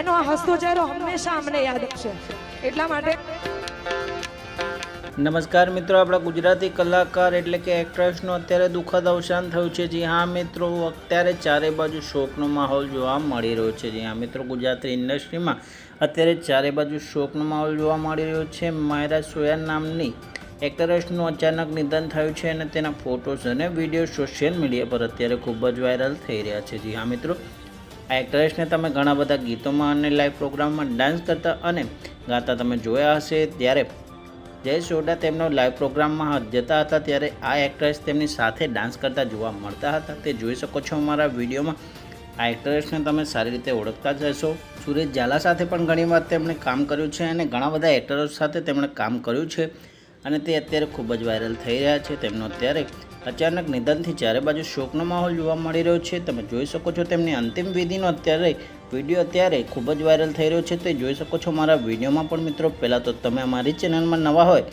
એનો આ હસતો ચહેરો હંમેશા અમને યાદ આવશે એટલા માટે નમસ્કાર મિત્રો, આપણા ગુજરાતી કલાકાર એટલે કે એક્ટ્રેસનું અત્યારે દુઃખદ અવસાન થયું છે. જી હા મિત્રો, અત્યારે ચારે બાજુ શોકનો માહોલ જોવા મળી રહ્યો છે. જી હા મિત્રો, ગુજરાતી ઇન્ડસ્ટ્રીમાં અત્યારે ચારે બાજુ શોકનો માહોલ જોવા મળી રહ્યો છે. માયરા સોયા નામની એક્ટ્રેસનું અચાનક નિધન થયું છે અને તેના ફોટોઝ અને વીડિયો સોશિયલ મીડિયા પર અત્યારે ખૂબ જ વાયરલ થઈ રહ્યા છે. જી હા મિત્રો આ એક્ટ્રેસને તમે ઘણા બધા ગીતોમાં અને લાઈવ પ્રોગ્રામમાં ડાન્સ કરતા અને ગાતા તમે જોયા હશે ત્યારે જયેશ ચોડા તેમનો લાઈવ પ્રોગ્રામમાં જતા હતા ત્યારે આ એક્ટ્રેસ તેમની સાથે ડાન્સ કરતા જોવા મળતા હતા. તે જોઈ શકો છો અમારા વિડીયોમાં. આ એક્ટ્રેસને તમે સારી રીતે ઓળખતા જ હશો. સુરેશ ઝાલા સાથે પણ ઘણીવાર તેમણે કામ કર્યું છે અને ઘણા બધા એક્ટરો સાથે તેમણે કામ કર્યું છે અને તે અત્યારે ખૂબ જ વાયરલ થઈ રહ્યા છે. તેમનો અત્યારે અચાનક નિધનથી ચારે બાજુ શોકનો માહોલ જોવા મળી રહ્યો છે. તમે જોઈ શકો છો તેમની અંતિમ વિધિનો અત્યારે વીડિયો અત્યારે ખૂબ જ વાયરલ થઈ રહ્યો છે. તે જોઈ શકો છો મારા વિડીયોમાં પણ મિત્રો, પહેલાં તો તમે અમારી ચેનલમાં નવા હોય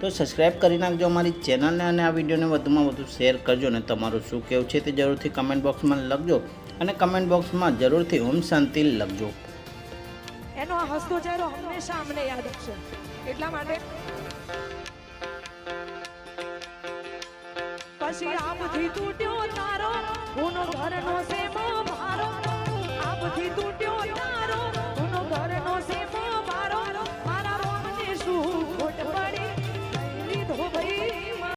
તો સબસ્ક્રાઈબ કરી નાખજો અમારી ચેનલને અને આ વિડીયોને વધુમાં વધુ શેર કરજો અને તમારું શું કહેવું છે તે જરૂરથી કમેન્ટ બોક્સમાં લખજો અને કમેન્ટ બોક્સમાં જરૂરથી ઓમ શાંતિ લખજો. એનો હસતો ચહેરો હંમેશા અમને યાદ આવશે એટલા માટે પછી આપથી તૂટ્યો તારો